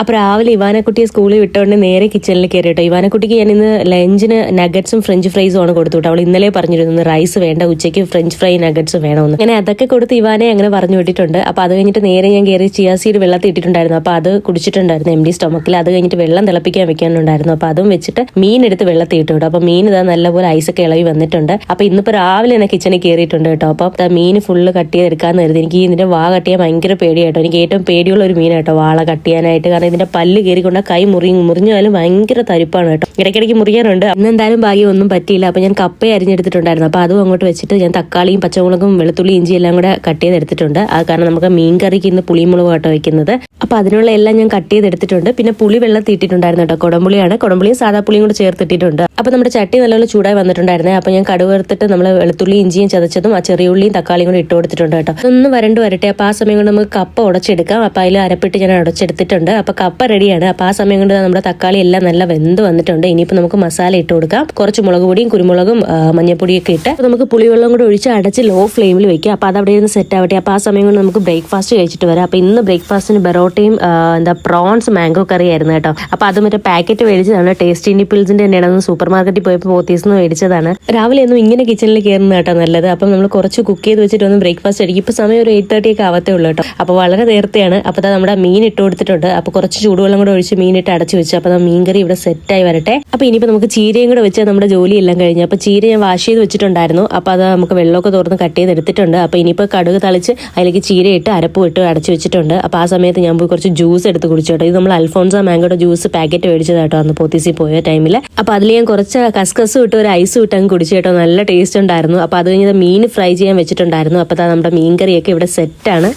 അപ്പോൾ രാവിലെ ഇവാനക്കുട്ടിയെ സ്കൂളിൽ വിട്ടോണ്ട് നേരെ കിച്ചണിൽ കയറി കേട്ടോ ഇവാനക്കുട്ടിക്ക് ഞാൻ ഇന്ന് ലഞ്ചിന് നഗറ്റ്സും ഫ്രഞ്ച് ഫ്രൈസും ആണ് കൊടുത്തു കേട്ടോ അവൾ ഇന്നലെ പറഞ്ഞിരുന്നു റൈസ് വേണ്ട ഉച്ചയ്ക്ക് ഫ്രഞ്ച് ഫ്രൈ നഗറ്റ്സ് വേണമെന്ന്. അങ്ങനെ അതൊക്കെ കൊടുത്ത് ഇവാനെ അങ്ങനെ പറഞ്ഞു വിട്ടിട്ടുണ്ട്. അപ്പോൾ അത് കഴിഞ്ഞിട്ട് നേരെ ഞാൻ കയറി ചിയാസീഡ് വെള്ളത്തിൽ ഇട്ടിട്ടുണ്ടായിരുന്നു. അപ്പോൾ അത് കുടിച്ചിട്ടുണ്ടായിരുന്നു എം ഡി സ്റ്റൊമക്കിൽ അത് കഴിഞ്ഞിട്ട് വെള്ളം തിളപ്പിക്കാൻ വെക്കാനുണ്ടായിരുന്നു. അപ്പോൾ അതും വെച്ചിട്ട് മീൻ എടുത്ത് വെള്ളത്തിൽ ഇട്ടു കേട്ടോ. അപ്പോൾ മീൻ ഇതാ നല്ലപോലെ ഐസൊക്കെ ഇളവി വന്നിട്ടുണ്ട്. അപ്പോൾ ഇന്നിപ്പോൾ രാവിലെ തന്നെ കിച്ചണിൽ കയറിയിട്ടുണ്ട് കേട്ടോ. അപ്പോൾ മീൻ ഫുള്ള് കട്ട് എടുക്കാൻ നേരത്തെ എനിക്ക് ഇതിന്റെ വാ കട്ട് ചെയ്യാൻ ഭയങ്കര പേടിയായിട്ടോ എനിക്ക് ഏറ്റവും പേടിയുള്ള ഒരു മീനാട്ടോ വാള കട്ട് ചെയ്യാനായിട്ട്. കാരണം ഇതിന്റെ പല്ല് കയറിക്കൊണ്ട് കൈ മുറി മുറിഞ്ഞാലും ഭയങ്കര തരിപ്പാണ് കേട്ടോ. ഇടയ്ക്കിടയ്ക്ക് മുറിയാറുണ്ട്. അന്ന് എന്തായാലും ഭാഗ്യം ഒന്നും പറ്റിയില്ല. അപ്പോൾ ഞാൻ കപ്പ അരിഞ്ഞെടുത്തിട്ടുണ്ടായിരുന്നു. അപ്പോൾ അതും അങ്ങോട്ട് വെച്ചിട്ട് ഞാൻ തക്കാളിയും പച്ചമുളകും വെളുത്തുള്ളി ഇഞ്ചി എല്ലാം കൂടെ കട്ട് ചെയ്തെടുത്തിട്ടുണ്ട്. അത് കാരണം നമുക്ക് മീൻ കറിക്ക് ഇന്ന് പുളിമുളക് കേട്ടോ വെക്കുന്നത്. അപ്പോൾ അതിനുള്ള എല്ലാം ഞാൻ കട്ട് ചെയ്തെടുത്തിട്ടുണ്ട്. പിന്നെ പുളി വെള്ളത്തിൽ ഇട്ടിട്ടുണ്ടായിരുന്നു കേട്ടോ. കുടംപുളിയാണ്. കുടംപുളിയും സാധാ പുളിയും കൂടെ ചേർത്തിട്ടിട്ടുണ്ട് അപ്പോൾ നമ്മുടെ ചട്ടി നല്ലപോലെ ചൂടായി വന്നിട്ടുണ്ടായിരുന്നേ. അപ്പോൾ ഞാൻ കടുക് നമ്മൾ വെളുത്തുള്ളി ഇഞ്ചിയും ചതച്ചതും ആ ചെറിയ ഉള്ളിയും തക്കാളിയും കൂടെ ഇട്ട് കൊടുത്തിട്ടുണ്ട് കേട്ടോ. ഒന്ന് വരണ്ട് വരട്ടെ. അപ്പോൾ ആ സമയം കൊണ്ട് നമുക്ക് കപ്പ ഉടച്ചെടുക്കാം. അപ്പോൾ അതിൽ അരപ്പിട്ട് ഞാൻ ഉടച്ചെടുത്തിട്ടുണ്ട് അപ്പോൾ കപ്പ റെഡിയാണ് അപ്പോൾ ആ സമയം കൊണ്ട് നമ്മുടെ തക്കാളി എല്ലാം നല്ല വെന്ത് വന്നിട്ടുണ്ട്. ഇനിയിപ്പോൾ നമുക്ക് മസാല ഇട്ട് കൊടുക്കാം. കുറച്ച് മുളക് പൊടിയും കുരുമുളകും മഞ്ഞപ്പൊടിയൊക്കെ ഇട്ട് നമുക്ക് പുളിവെള്ളം കൂടെ ഒഴിച്ച് അടച്ച് ലോ ഫ്ലെയിമിൽ വെക്കാം. അപ്പോൾ അത് അവിടെ ഇരുന്ന് സെറ്റ് ആവട്ടെ. അപ്പോൾ ആ സമയം കൊണ്ട് നമുക്ക് ബ്രേക്ക്ഫാസ്റ്റ് കഴിച്ചിട്ട് വരാം. അപ്പോൾ ഇന്ന് ബ്രേക്ക്ഫാസ്റ്റിന് ബെറോട്ടയും എന്താ പ്രോൺസ് മാംഗോ കറി ആയിരുന്നു കേട്ടോ. അപ്പോൾ അത് മറ്റേ പാക്കറ്റ് മേടിച്ചതാണ് ടേസ്റ്റി നിപ്പിൾസിന്റെ തന്നെയാണ്. സൂപ്പർ മാർക്കറ്റിൽ പോയപ്പോൾ പോത്തീസ് നിന്ന് മേടിച്ചതാണ്. രാവിലെ ഒന്നും ഇങ്ങനെ കിച്ചണിൽ കയറുന്ന കേട്ടോ നല്ലത്. അപ്പം നമ്മൾ കുറച്ച് കുക്ക് ചെയ്ത് വെച്ചിട്ട് ഒന്ന് ബ്രേക്ക്ഫാസ്റ്റ് അടിക്കും ഇപ്പോൾ സമയം ഒരു എയ്റ്റ് തേർട്ടി ഒക്കെ ആവത്തേ ഉള്ളൂ കേട്ടോ. അപ്പോൾ വളരെ നേരത്തെയാണ്. അപ്പോൾ നമ്മുടെ മീൻ ഇട്ട് കൊടുത്തിട്ടുണ്ട്. അപ്പോൾ കുറച്ച് ചൂടുവെള്ളം കൂടെ ഒഴിച്ച് മീനിട്ട് അടച്ചു വെച്ചു. അപ്പോൾ മീൻ കറി ഇവിടെ സെറ്റായി വരട്ടെ. അപ്പോൾ ഇനിയിപ്പോൾ നമുക്ക് ചീരയും കൂടെ വെച്ചാൽ നമ്മുടെ ജോലി എല്ലാം കഴിഞ്ഞു. അപ്പോൾ ചീര ഞാൻ വാഷ് ചെയ്ത് വെച്ചിട്ടുണ്ടായിരുന്നു. അപ്പോൾ അത് നമുക്ക് വെള്ളമൊക്കെ തുറന്ന് കട്ട് ചെയ്ത് എടുത്തിട്ടുണ്ട് അപ്പോൾ ഇനിയിപ്പോൾ കടുക് തളിച്ച് അതിലേക്ക് ചീര ഇട്ട് അരപ്പ് ഇട്ട് അടച്ചു വെച്ചിട്ടുണ്ട്. അപ്പോൾ ആ സമയത്ത് ഞാൻ പോയി കുറച്ച് ജ്യൂസ് എടുത്ത് കുടിച്ചു കേട്ടോ ഇത് നമ്മൾ അൽഫോൺസ മാങ്കോയുടെ ജ്യൂസ് പാക്കറ്റ് മേടിച്ചത് കേട്ടോ അന്ന് പോത്തീസി പോയ ടൈമിൽ. അപ്പോൾ അതിൽ ഞാൻ കുറച്ച് കസ്കസ് ഇട്ട് ഒരു ഐസ് ഇട്ട് അങ്ങ് കുടിച്ചു കേട്ടോ. നല്ല ടേസ്റ്റ് ഉണ്ടായിരുന്നു. അപ്പോൾ അത് കഴിഞ്ഞ് മീൻ ഫ്രൈ ചെയ്യാൻ വെച്ചിട്ടുണ്ടായിരുന്നു. അപ്പോൾ നമ്മുടെ മീൻ കറിയൊക്കെ ഇവിടെ സെറ്റാണ്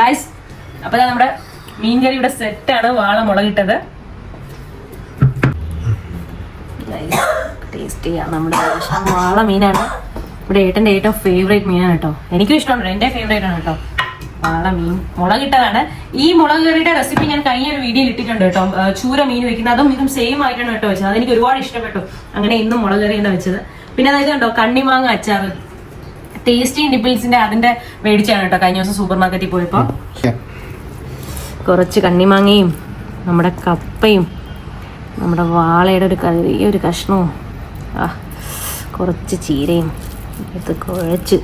ഗൈസ് അപ്പൊ ദാ നമ്മുടെ മീൻകറി ഇവിടെ സെറ്റാണ് വാള മുളകിട്ടത്. ടേസ്റ്റ് ചെയ്യാം നമ്മുടെ വാള മീനാണ്. ഇവിടെ ഏട്ടന്റെ ഏറ്റവും ഫേവറേറ്റ് മീനാണ് കേട്ടോ. എനിക്കും ഇഷ്ടമാണ് എന്റെ ഫേവറേറ്റ് ആണ് കേട്ടോ. വാള മീൻ മുളകിട്ടതാണ്. ഈ മുളക് കറിയുടെ റെസിപ്പി ഞാൻ കഴിഞ്ഞ ഒരു വീഡിയോയിൽ ഇട്ടിട്ടുണ്ട് കേട്ടോ. ചൂര മീൻ വെക്കുന്നത്. അതും ഇതും സെയിം ആയിട്ടാണ് കേട്ടോ വെച്ചത്. അതെനിക്ക് ഒരുപാട് ഇഷ്ടപ്പെട്ടു. അങ്ങനെ ഇന്നും മുളക് കറിയാണ് വെച്ചത്. പിന്നെ അതായത് കണ്ടോ കണ്ണിമാങ്ങ അച്ചാറ്. ടേസ്റ്റി നിപ്പിൾസിന്റെ അതിന്റെ മേടിച്ചാണ് കേട്ടോ. കഴിഞ്ഞ ദിവസം സൂപ്പർ മാർക്കറ്റിൽ പോയപ്പോ. കുറച്ച് കണ്ണിമാങ്ങയും നമ്മുടെ കപ്പയും നമ്മുടെ വാളയുടെ ഒരു കറിയ ഒരു കഷ്ണവും ആ കുറച്ച് ചീരയും ഇത് കുഴച്ച്.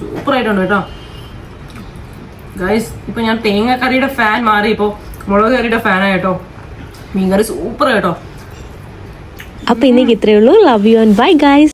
സൂപ്പറായിട്ടുണ്ട് കേട്ടോ. ഗൈസ് ഇപ്പൊ ഞാൻ തേങ്ങക്കറിയുടെ ഫാൻ മാറി. ഇപ്പോ മുളക് കറിയുടെ ഫാനായി കേട്ടോ. മീൻകറി സൂപ്പർ കേട്ടോ. അപ്പൊ ഇന്നേക്ക് ഇത്രയേ ഉള്ളൂ. Love you and bye guys